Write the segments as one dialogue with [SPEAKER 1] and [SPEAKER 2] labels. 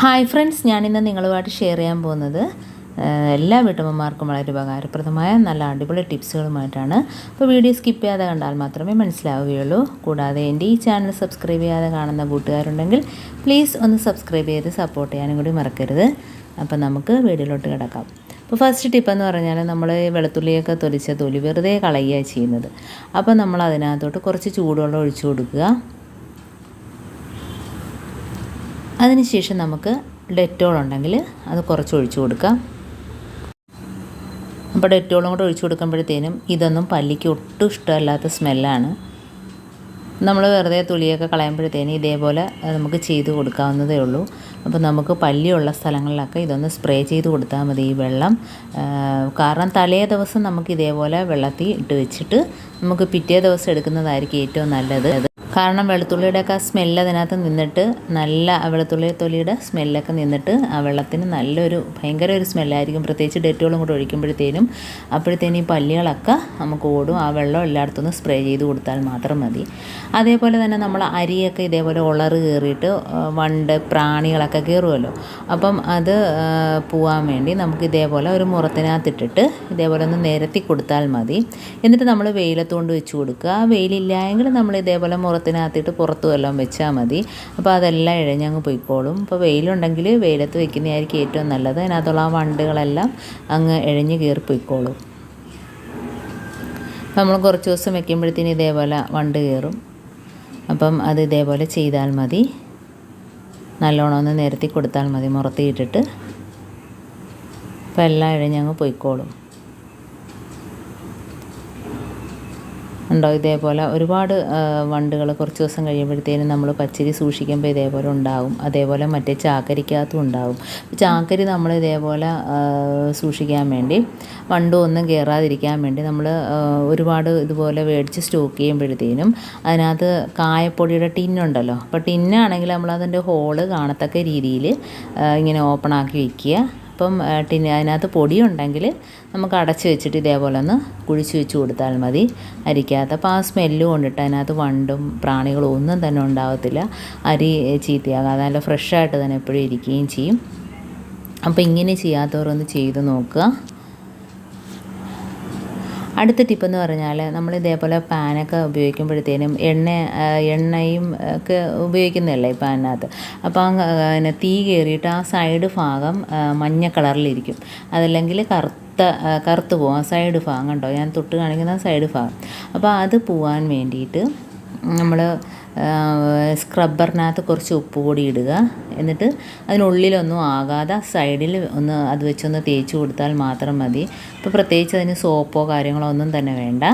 [SPEAKER 1] Hi friends ഞാനിന്ന് നിങ്ങളുമായിട്ട് share ചെയ്യാൻ പോകുന്നത് എല്ലാ വീട്ടമ്മമാർക്കും വളരെ ഉപകാരപ്രദമായ നല്ല അടിപൊളി ടിപ്സുകളുമായിട്ടാണ്. അപ്പോൾ വീഡിയോ സ്കിപ്പ് ചെയ്യാതെ കണ്ടാൽ മാത്രമേ മനസ്സിലാവുകയുള്ളൂ. കൂടാതെ എന്റെ ഈ ചാനൽ സബ്സ്ക്രൈബ് ചെയ്യാതെ കാണുന്ന കൂട്ടുകാരുണ്ടെങ്കിൽ പ്ലീസ് ഒന്ന് സബ്സ്ക്രൈബ് ചെയ്ത് സപ്പോർട്ട് ചെയ്യാനും കൂടി മറക്കരുത്. അപ്പോൾ നമുക്ക് വീഡിയോയിലോട്ട് കിടക്കാം. അപ്പോൾ ഫസ്റ്റ് ടിപ്പ് എന്ന് പറഞ്ഞാൽ നമ്മൾ വെളുത്തുള്ളിയൊക്കെ തൊലിച്ച തൊലി വെറുതെ കളയുക ചെയ്യുന്നത്. അപ്പോൾ നമ്മൾ അതിനകത്തോട്ട് കുറച്ച് ചൂടുവെള്ളം ഒഴിച്ചു കൊടുക്കുക. അതിനുശേഷം നമുക്ക് ഡെറ്റോൾ ഉണ്ടെങ്കിൽ അത് കുറച്ച് ഒഴിച്ചു കൊടുക്കാം. അപ്പോൾ ഡെറ്റോളും കൂടെ ഒഴിച്ചു കൊടുക്കുമ്പോഴത്തേനും ഇതൊന്നും പല്ലിക്ക് ഒട്ടും ഇഷ്ടമല്ലാത്ത സ്മെല്ലാണ്. നമ്മൾ വെറുതെ തുളിയൊക്കെ കളയുമ്പോഴത്തേനും ഇതേപോലെ നമുക്ക് ചെയ്ത് കൊടുക്കാവുന്നതേ ഉള്ളൂ. അപ്പോൾ നമുക്ക് പല്ലിയുള്ള സ്ഥലങ്ങളിലൊക്കെ ഇതൊന്ന് സ്പ്രേ ചെയ്ത് കൊടുത്താൽ മതി. ഈ വെള്ളം കാരണം തലേ ദിവസം നമുക്ക് ഇതേപോലെ വെള്ളത്തിൽ ഇട്ട് വെച്ചിട്ട് നമുക്ക് പിറ്റേ ദിവസം എടുക്കുന്നതായിരിക്കും ഏറ്റവും നല്ലത്. കാരണം വെളുത്തുള്ളിയുടെയൊക്കെ സ്മെല്ല് അതിനകത്ത് നിന്നിട്ട് നല്ല വെളുത്തുള്ളി തൊലിയുടെ സ്മെല്ലൊക്കെ നിന്നിട്ട് ആ വെള്ളത്തിന് നല്ലൊരു ഭയങ്കര ഒരു സ്മെല്ലായിരിക്കും പ്രത്യേകിച്ച് ഡെറ്റോളും കൂടെ ഒഴിക്കുമ്പോഴത്തേനും അപ്പോഴത്തേനും ഈ പല്ലികളൊക്കെ നമുക്ക് ഓടും. ആ വെള്ളം എല്ലായിടത്തുനിന്ന് സ്പ്രേ ചെയ്ത് കൊടുത്താൽ മാത്രം മതി. അതേപോലെ തന്നെ നമ്മൾ അരിയൊക്കെ ഇതേപോലെ ഉളറ് കയറിയിട്ട് വണ്ട് പ്രാണികളൊക്കെ കയറുമല്ലോ അപ്പം അത് പോവാൻ വേണ്ടി നമുക്ക് ഇതേപോലെ ഒരു മുറത്തിനകത്തിട്ടിട്ട് ഇതേപോലെ ഒന്ന് നിരത്തി കൊടുത്താൽ മതി. എന്നിട്ട് നമ്മൾ വെയിലത്തുകൊണ്ട് വെച്ച് കൊടുക്കുക. വെയിലില്ലായെങ്കിൽ നമ്മൾ ഇതേപോലെ മുറത്തിനകത്തിട്ട് പുറത്ത് വല്ലതും വെച്ചാൽ മതി. അപ്പോൾ അതെല്ലാം ഇഴഞ്ഞങ്ങ് പോയിക്കോളും. അപ്പോൾ വെയിലുണ്ടെങ്കിൽ വെയിലത്ത് വെക്കുന്നതായിരിക്കും ഏറ്റവും നല്ലത്. അതിനകത്തുള്ള ആ വണ്ടുകളെല്ലാം അങ്ങ് ഇഴഞ്ഞ് കയറി പൊയ്ക്കോളും. നമ്മൾ കുറച്ച് ദിവസം വെക്കുമ്പോഴത്തേന് ഇതേപോലെ വണ്ട് കയറും അപ്പം അത് ഇതേപോലെ ചെയ്താൽ മതി. നല്ലോണം ഒന്ന് നിരത്തി കൊടുത്താൽ മതി മുറത്തിയിട്ടിട്ട് അപ്പം എല്ലാം ഇഴഞ്ഞങ്ങ് പോയിക്കോളും. ഉണ്ടോ? ഇതേപോലെ ഒരുപാട് വണ്ടുകൾ കുറച്ച് ദിവസം കഴിയുമ്പോഴത്തേനും നമ്മൾ പച്ചരി സൂക്ഷിക്കുമ്പോൾ ഇതേപോലെ ഉണ്ടാകും അതേപോലെ മറ്റേ ചാക്കരിക്കകത്തും ഉണ്ടാകും ചാക്കരി നമ്മൾ ഇതേപോലെ സൂക്ഷിക്കാൻ വേണ്ടി വണ്ടും ഒന്നും കയറാതിരിക്കാൻ വേണ്ടി നമ്മൾ ഒരുപാട് ഇതുപോലെ മേടിച്ച് സ്റ്റോക്ക് ചെയ്യുമ്പോഴത്തേനും അതിനകത്ത് കായപ്പൊടിയുടെ ടിന്നുണ്ടല്ലോ അപ്പോൾ ടിന്നാണെങ്കിൽ നമ്മൾ അതിന്റെ ഹോൾ കാണത്തക്ക രീതിയിൽ ഇങ്ങനെ ഓപ്പൺ ആക്കി വയ്ക്കുക അപ്പം ടിന് അതിനകത്ത് പൊടിയുണ്ടെങ്കിൽ നമുക്ക് അടച്ച് വെച്ചിട്ട് ഇതേപോലെ ഒന്ന് കുഴിച്ച് വെച്ച് കൊടുത്താൽ മതി. അരിക്കകത്ത് അപ്പോൾ ആ സ്മെല്ല് കൊണ്ടിട്ട് അതിനകത്ത് വണ്ടും പ്രാണികളും ഒന്നും തന്നെ ഉണ്ടാകത്തില്ല അരി ചീത്തയാകാതെ നല്ല ഫ്രഷായിട്ട് തന്നെ എപ്പോഴും ഇരിക്കുകയും ചെയ്യും. അപ്പോൾ ഇങ്ങനെ ചെയ്യാത്തവരൊന്ന് ചെയ്ത് നോക്കുക. അടുത്ത ടിപ്പ് എന്ന് പറഞ്ഞാൽ നമ്മൾ ഇതേപോലെ പാനൊക്കെ ഉപയോഗിക്കുമ്പോഴത്തേനും എണ്ണ എണ്ണയും ഒക്കെ ഉപയോഗിക്കുന്നതല്ലേ പാനിനകത്ത് അപ്പോൾ പിന്നെ തീ കയറിയിട്ട് ആ സൈഡ് ഭാഗം മഞ്ഞ കളറിലിരിക്കും. അതല്ലെങ്കിൽ കറുത്ത കറുത്ത് പോവാം. സൈഡ് ഭാഗം കണ്ടോ? ഞാൻ തൊട്ട് കാണിക്കുന്ന സൈഡ് ഭാഗം. അപ്പോൾ അത് പോവാൻ വേണ്ടിയിട്ട് നമ്മൾ സ്ക്രബ്ബറിനകത്ത് കുറച്ച് ഉപ്പ് കൂടി ഇടുക. എന്നിട്ട് അതിനുള്ളിലൊന്നും ആകാതെ സൈഡിൽ ഒന്ന് അത് വെച്ചൊന്ന് തേച്ച് കൊടുത്താൽ മാത്രം മതി. ഇപ്പോൾ പ്രത്യേകിച്ച് അതിന് സോപ്പോ കാര്യങ്ങളോ ഒന്നും തന്നെ വേണ്ട.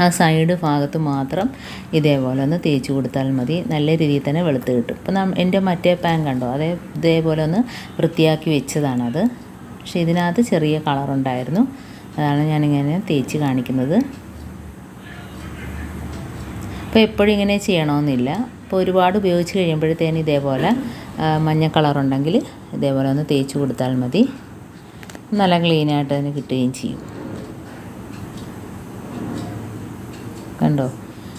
[SPEAKER 1] ആ സൈഡ് ഭാഗത്ത് മാത്രം ഇതേപോലെ ഒന്ന് തേച്ച് കൊടുത്താൽ മതി. നല്ല രീതിയിൽ തന്നെ വെളുത്ത് കിട്ടും. ഇപ്പം നാം എന്റെ മറ്റേ പാൻ കണ്ടോ? അതേ ഇതേപോലെ ഒന്ന് വൃത്തിയാക്കി വെച്ചതാണത്. പക്ഷേ ഇതിനകത്ത് ചെറിയ കളറുണ്ടായിരുന്നു അതാണ് ഞാനിങ്ങനെ തേച്ച് കാണിക്കുന്നത്. അപ്പോൾ എപ്പോഴും ഇങ്ങനെ ചെയ്യണമെന്നില്ല അപ്പോൾ ഒരുപാട് ഉപയോഗിച്ച് കഴിയുമ്പോഴത്തേന് ഇതേപോലെ മഞ്ഞ കളറുണ്ടെങ്കിൽ ഇതേപോലെ ഒന്ന് തേച്ച് കൊടുത്താൽ മതി. നല്ല ക്ലീനായിട്ട് അതിന് കിട്ടുകയും ചെയ്യും. കണ്ടോ?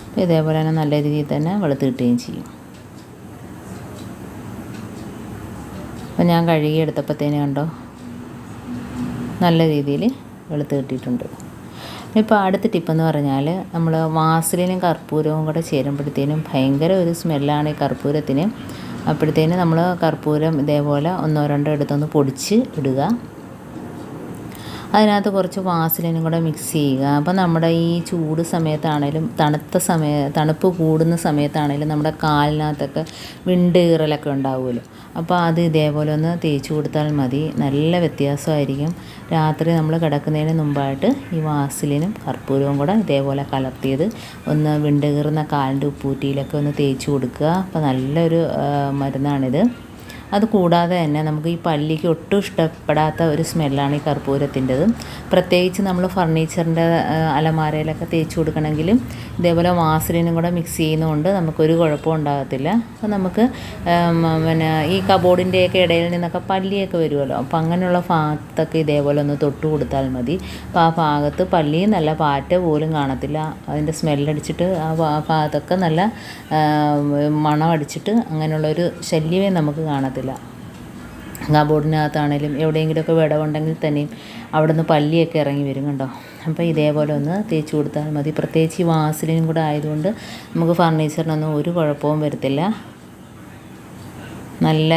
[SPEAKER 1] അപ്പോൾ ഇതേപോലെ തന്നെ നല്ല രീതിയിൽ തന്നെ വെളുത്ത് കിട്ടുകയും ചെയ്യും. അപ്പോൾ ഞാൻ കഴുകി എടുത്തപ്പോഴത്തേന് കണ്ടോ? നല്ല രീതിയിൽ വെളുത്ത് കിട്ടിയിട്ടുണ്ട്. ഇപ്പോൾ അടുത്ത ടിപ്പെന്ന് പറഞ്ഞാൽ നമ്മൾ വാസലിനും കർപ്പൂരവും കൂടെ ചേരുമ്പോഴത്തേനും ഭയങ്കര ഒരു സ്മെല്ലാണ് ഈ കർപ്പൂരത്തിന്. അപ്പോഴത്തേനും നമ്മൾ കർപ്പൂരം ഇതേപോലെ ഒന്നോ രണ്ടോ എടുത്തൊന്ന് പൊടിച്ച് ഇടുക. അതിനകത്ത് കുറച്ച് വാസലിനും കൂടെ മിക്സ് ചെയ്യുക. അപ്പോൾ നമ്മുടെ ഈ ചൂട് സമയത്താണേലും തണുത്ത സമയ തണുപ്പ് കൂടുന്ന സമയത്താണേലും നമ്മുടെ കാലിനകത്തൊക്കെ വിണ്ടീറലൊക്കെ ഉണ്ടാവുമല്ലോ. അപ്പോൾ അത് ഇതേപോലെ ഒന്ന് തേച്ച് കൊടുത്താൽ മതി. നല്ല വ്യത്യാസമായിരിക്കും. രാത്രി നമ്മൾ കിടക്കുന്നതിന് മുമ്പായിട്ട് ഈ വാസലിനും കർപ്പൂരവും കൂടെ ഇതേപോലെ കലർത്തിയത് ഒന്ന് വിണ്ട് കീറുന്ന കാലിന്റെ ഉപ്പൂറ്റിയിലൊക്കെ ഒന്ന് തേച്ച് കൊടുക്കുക. അപ്പോൾ നല്ലൊരു മരുന്നാണിത്. അത് കൂടാതെ തന്നെ നമുക്ക് ഈ പല്ലിക്ക് ഒട്ടും ഇഷ്ടപ്പെടാത്ത ഒരു സ്മെല്ലാണ് ഈ കർപ്പൂരത്തിന്റെത്. പ്രത്യേകിച്ച് നമ്മൾ ഫർണിച്ചറിന്റെ അലമാരയിലൊക്കെ തേച്ച് കൊടുക്കണമെങ്കിലും ഇതേപോലെ വാസലിനും കൂടെ മിക്സ് ചെയ്യുന്നതുകൊണ്ട് നമുക്കൊരു കുഴപ്പം ഉണ്ടാകത്തില്ല. അപ്പോൾ നമുക്ക് പിന്നെ ഈ കബോർഡിന്റെയൊക്കെ ഇടയിൽ നിന്നൊക്കെ പല്ലിയൊക്കെ വരുമല്ലോ. അപ്പോൾ അങ്ങനെയുള്ള ഭാഗത്തൊക്കെ ഇതേപോലെ ഒന്ന് തൊട്ട് കൊടുത്താൽ മതി. അപ്പോൾ ആ ഭാഗത്ത് പല്ലിയും നല്ല പാറ്റ പോലും കാണത്തില്ല. അതിന്റെ സ്മെല്ലടിച്ചിട്ട് ആ ഭാഗത്തൊക്കെ നല്ല മണം അടിച്ചിട്ട് അങ്ങനെയുള്ളൊരു ശല്യമേ നമുക്ക് കാണത്തില്ല. കാണത്തില്ല. കബോർഡിനകത്താണേലും എവിടെയെങ്കിലുമൊക്കെ വിടവുണ്ടെങ്കിൽ തന്നെയും അവിടെ നിന്ന് പല്ലിയൊക്കെ ഇറങ്ങി വരും കണ്ടോ? അപ്പോൾ ഇതേപോലെ ഒന്ന് തേച്ച് കൊടുത്താൽ മതി. പ്രത്യേകിച്ച് ഈ വാസലിനും കൂടെ ആയതുകൊണ്ട് നമുക്ക് ഫർണിച്ചറിനൊന്നും ഒരു കുഴപ്പവും വരത്തില്ല. നല്ല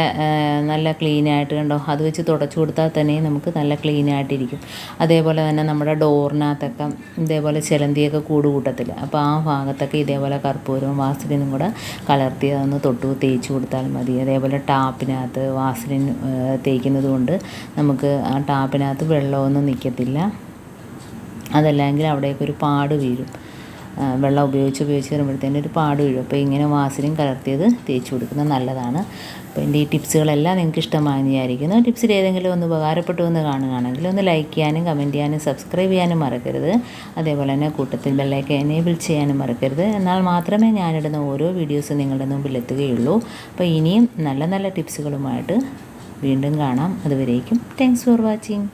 [SPEAKER 1] നല്ല ക്ലീനായിട്ട് കണ്ടോ? അത് വെച്ച് തുടച്ചു കൊടുത്താൽ തന്നെ നമുക്ക് നല്ല ക്ലീനായിട്ടിരിക്കും അതേപോലെ തന്നെ നമ്മുടെ ഡോറിനകത്തൊക്കെ ഇതേപോലെ ചിലന്തിയൊക്കെ കൂട് കൂട്ടത്തില്ല അപ്പോൾ ആ ഭാഗത്തൊക്കെ ഇതേപോലെ കർപ്പൂരവും വാസലിനും കൂടെ കലർത്തി അതൊന്ന് തൊട്ട് തേച്ച് കൊടുത്താൽ മതി. അതേപോലെ ടാപ്പിനകത്ത് വാസലിൻ തേക്കുന്നത് കൊണ്ട് നമുക്ക് ആ ടാപ്പിനകത്ത് വെള്ളമൊന്നും നിൽക്കത്തില്ല അതല്ലെങ്കിൽ അവിടെയൊക്കെ ഒരു പാട് വീഴും. വെള്ളം ഉപയോഗിച്ച് ഉപയോഗിച്ച് വരുമ്പോഴത്തേനും ഒരു പാട് വീഴും. അപ്പോൾ ഇങ്ങനെ വാസലിൻ കലർത്തിയത് തേച്ച് കൊടുക്കുന്നത് നല്ലതാണ്. അപ്പോൾ എന്റെ ഈ ടിപ്സുകളെല്ലാം നിങ്ങൾക്ക് ഇഷ്ടമായെന്ന് വിചാരിക്കുന്നു. ടിപ്സിൽ ഏതെങ്കിലും ഒന്ന് ഉപകാരപ്പെട്ടു എന്ന് കാണുകയാണെങ്കിൽ ഒന്ന് ലൈക്ക് ചെയ്യാനും കമന്റ് ചെയ്യാനും സബ്സ്ക്രൈബ് ചെയ്യാനും മറക്കരുത്. അതേപോലെ തന്നെ കൂട്ടത്തിൽ ബെല്ലൈക്ക് എനേബിൾ ചെയ്യാനും മറക്കരുത്. എന്നാൽ മാത്രമേ ഞാനിടുന്ന ഓരോ വീഡിയോസും നിങ്ങളുടെ മുമ്പിൽ എത്തുകയുള്ളൂ. അപ്പോൾ ഇനിയും നല്ല നല്ല ടിപ്സുകളുമായിട്ട് വീണ്ടും കാണാം. അതുവരേക്കും താങ്ക്സ് ഫോർ വാച്ചിങ്